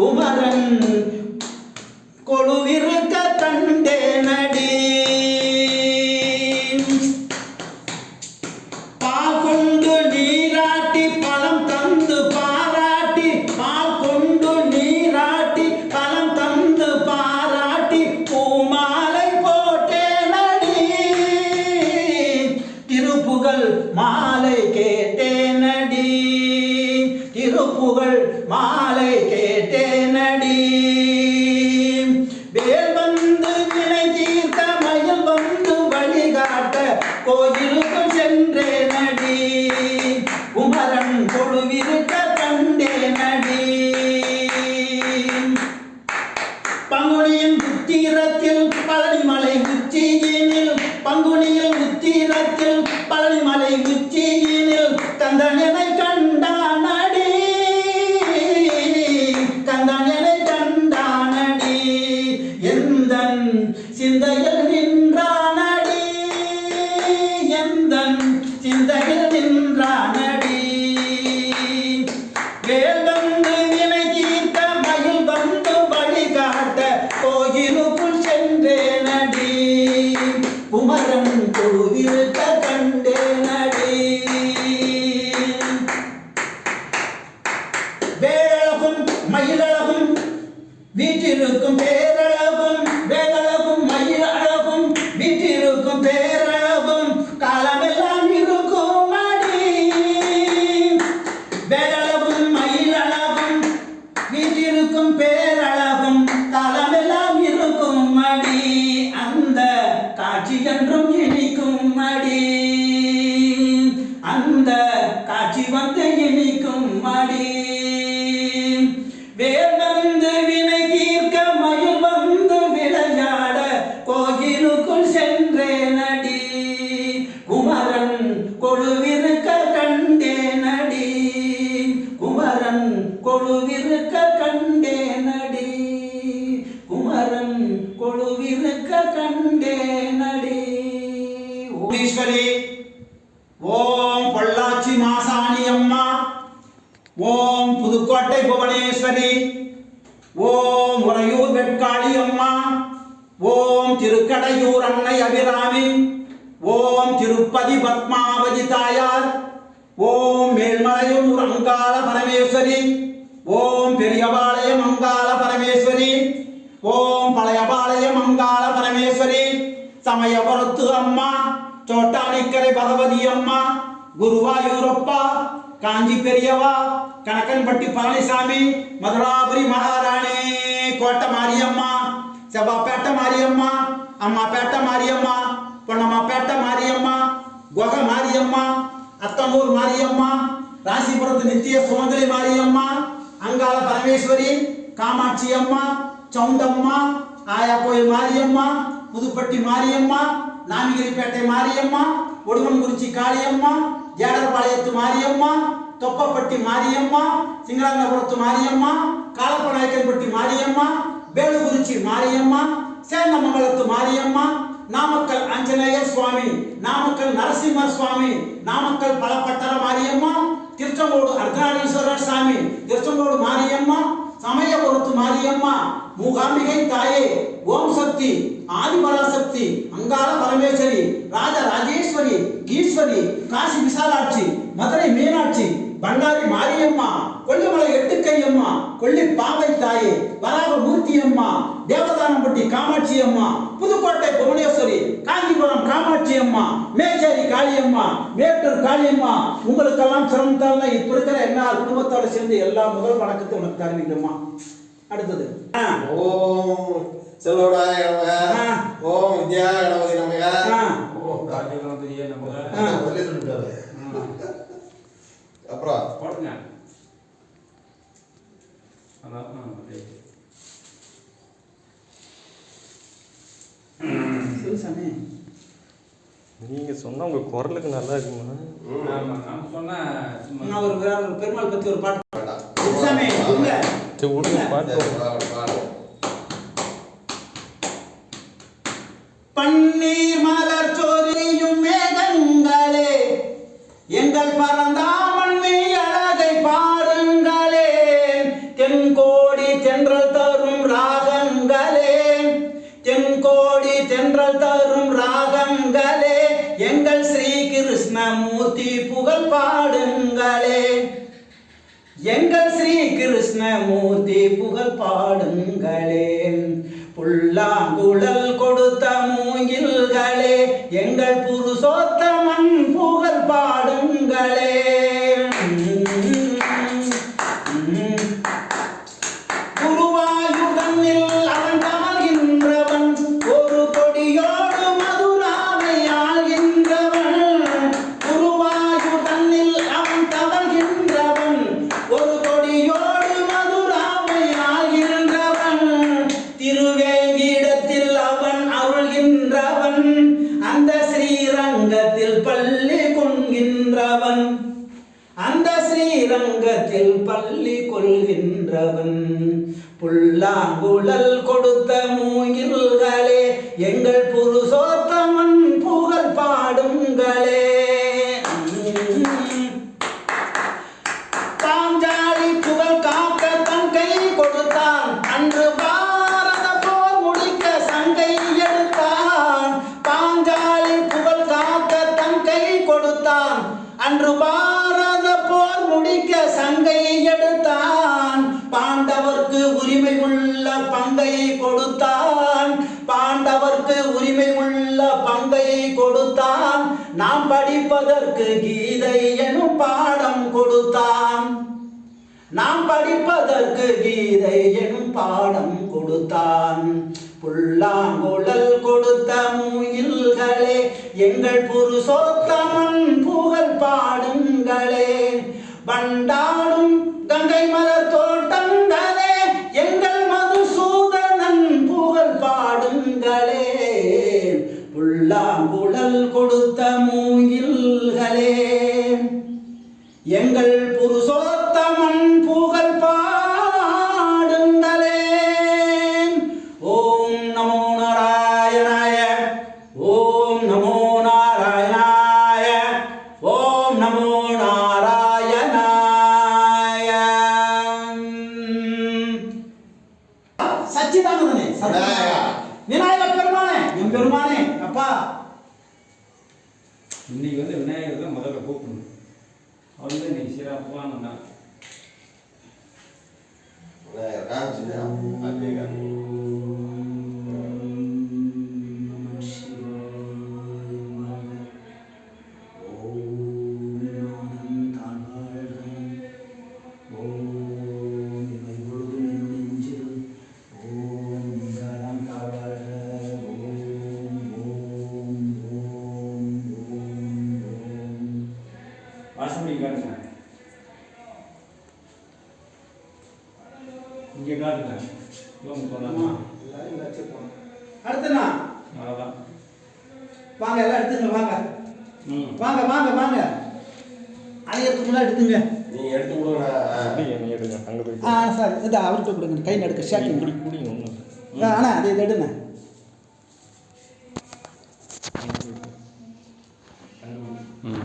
குமரன் மாலை கேட்டே அந்த காட்சி வந்து இனிக்கும் மடி வேல் வந்து வினை தீர்க்க மயில் வந்து விளையாட கோயிலுக்குள் சென்றே நடி குமரன் கொழுவிருக்க கண்டே நடி குமரன் கொழுவிருக்க கண்டே நடி குமரன் கொழுவிருக்க கண்டே நடி ஓம் பொள்ளாச்சி ஓம் புதுக்கோட்டை புவனேஸ்வரி. ஓம் உறையூர் வெட்காளி அம்மா. ஓம் திருக்கடையூர் அன்னை அபிராமி. ஓம் திருப்பதி பத்மாவதி தாயார். ஓம் மேல்மலையூர் அங்காள பரமேஸ்வரி. ஓம் பெரியபாளையம் அங்காள பரமேஸ்வரி. ஓம் பழையபாளையம் அங்காள பரமேஸ்வரி. சமயபுரத்து அம்மா. சோட்டானிக்கரை பகவதி அம்மா. குருவாயூரப்பா. காஞ்சி பெரியவா கணக்கன்பட்டி பழனிசாமி மதுராபுரி மகாராணி கோட்டை மாரியம்மா செவ்வாப்பேட்டை மாரியம்மா அம்மாப்பேட்டை மாரியம்மா பொன்னம்மாப்பேட்டை மாரியம்மா குகை மாரியம்மா அத்தனூர் மாரியம்மா ராசிபுரத்து நித்திய சுமங்கலி மாரியம்மா அங்காள பரமேஸ்வரி காமாட்சி அம்மா சவுண்டம்மா ஆயாக்கோயில் மாரியம்மா புதுப்பட்டி மாரியம்மா நாமிகிரிப்பேட்டை மாரியம்மா ஒடுங்கன்குறிச்சி காளியம்மா ஜேடர்பாளையத்து மாரியம்மா தொப்பப்பட்டி மாரியம்மா சிங்களாங்கபுரத்து மாரியம்மா காலப்பநாயக்கன்பட்டி மாரியம்மா வேலுகுறிச்சி மாரியம்மா சேந்தமங்கலத்து மாரியம்மா நாமக்கல் ஆஞ்சநேய சுவாமி நாமக்கல் நரசிம்ம சுவாமி நாமக்கல் பலப்பட்டர மாரியம்மா திருச்செங்கோடு அர்த்தநாதீஸ்வரர் சாமி திருச்செங்கோடு மாரியம்மா சமய பொறுத்து மாரியம்மா. மூகாம்பிகை தாயே ஓம் சக்தி ஆதிபராசக்தி அங்காள பரமேஸ்வரி ராஜ ராஜேஸ்வரி ஈஸ்வரி காசி விசாலாட்சி மதுரை மீனாட்சி பண்டாரி மாரியம்மா கொல்லிமலை எட்டுக்கையம்மா கொல்லி பாவை தாயே வராக மூர்த்தி அம்மா தேவதானப்பட்டி காமாட்சி அம்மா புதுக்கோட்டை புவனேஸ்வரி காஞ்சிபுரம் காமாட்சி அம்மா மேச்சேரி காளியம்மா மேட்டூர் காளியம்மா உங்களுக்கெல்லாம் சிரமத்தால் இப்ப இருக்கிற எல்லா குடும்பத்தோட சேர்ந்து எல்லா முதல் வணக்கத்தை உனக்கு தெரிவிக்கிறோமா அடுத்தது. ஓ ஓம் நீங்க சொன்னா உங்க குரலுக்கு நல்லா இருக்குமா நான் ஒரு வேற ஒரு பெருமாள் ஒரு பாட்டு சரி விடுங்க பாட்டு. பன்னீர் மலர் கிருஷ்ணமூர்த்தி புகழ் பாடுங்களே புல்லாங்குழல் நமக்கு கீதை எனும் பாடம் கொடுத்தான். நாம் படிப்பதற்கு கீதை எனும் பாடம் கொடுத்தான். புல்லாங்குழல் கொடுத்த மூயில்களே எங்கள் புருஷோத்தமன் புகழ் பாடுங்களே. பண்டாடும் கங்கை மலர் எங்கள் புருஷோத்தமன் புகழ் பா தான் இன்னைக்கு சிறப்பான நாள் இருக்காங்க காமிச்சுட்டா அப்படியே காமி. இங்கே அடுத்தண்ணா அவ்வளோதான் வாங்க எல்லாம் எடுத்துங்க வாங்க ம் வாங்க வாங்க வாங்க அழியறதுக்குள்ள எடுத்துங்க நீங்க எடுத்து கொடுங்க என்ன எடுங்க அங்கே போய் ஆ சார் இது அவர்கிட்ட கொடுங்க கை நடுக்க ஷேக்கிங் குடி குடிங்க ஒன்றும் அண்ணா அது இது எடுங்க ம்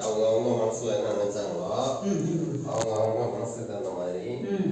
அவங்க அவங்க மனசுல என்ன நினைச்சாங்களோ ம் ம் அவங்க அவங்க மனசுக்கு தகுந்த மாதிரி ம்